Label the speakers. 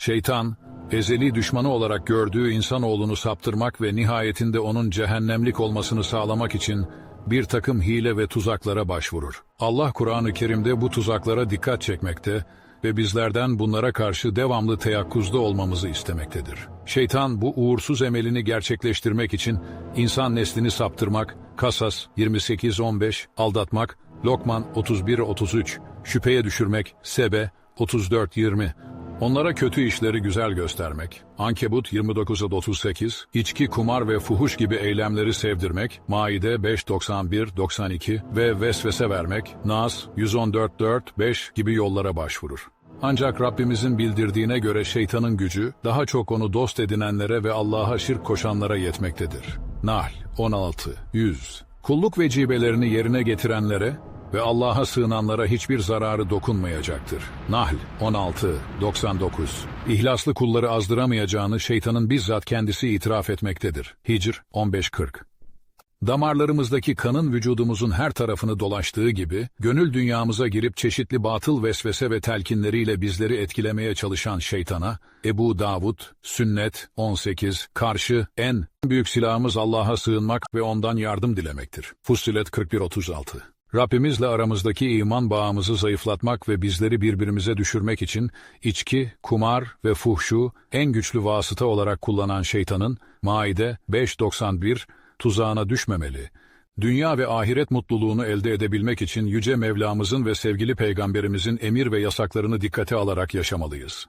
Speaker 1: Şeytan, ezeli düşmanı olarak gördüğü insanoğlunu saptırmak ve nihayetinde onun cehennemlik olmasını sağlamak için bir takım hile ve tuzaklara başvurur. Allah Kur'an-ı Kerim'de bu tuzaklara dikkat çekmekte ve bizlerden bunlara karşı devamlı teyakkuzda olmamızı istemektedir. Şeytan bu uğursuz emelini gerçekleştirmek için insan neslini saptırmak, Kasas 28-15, aldatmak, Lokman 31-33, şüpheye düşürmek, Sebe 34-20, Onlara kötü işleri güzel göstermek, Ankebut 29-38, içki, kumar ve fuhuş gibi eylemleri sevdirmek, Maide 5-91-92 ve vesvese vermek, Nas 114-4-5 gibi yollara başvurur. Ancak Rabbimizin bildirdiğine göre şeytanın gücü, daha çok onu dost edinenlere ve Allah'a şirk koşanlara yetmektedir. Nahl 16 100 Kulluk vecibelerini yerine getirenlere ve Allah'a sığınanlara hiçbir zararı dokunmayacaktır. Nahl 16 99 İhlaslı kulları azdıramayacağını şeytanın bizzat kendisi itiraf etmektedir. Hicr 15 40 Damarlarımızdaki kanın vücudumuzun her tarafını dolaştığı gibi, gönül dünyamıza girip çeşitli batıl vesvese ve telkinleriyle bizleri etkilemeye çalışan şeytana, Ebu Davud, Sünnet 18, karşı en büyük silahımız Allah'a sığınmak ve ondan yardım dilemektir. Fussilet 41-36 Rabbimizle aramızdaki iman bağımızı zayıflatmak ve bizleri birbirimize düşürmek için içki, kumar ve fuhşu en güçlü vasıta olarak kullanan şeytanın Maide 591 tuzağına düşmemeli. Dünya ve ahiret mutluluğunu elde edebilmek için Yüce Mevlamızın ve sevgili Peygamberimizin emir ve yasaklarını dikkate alarak yaşamalıyız.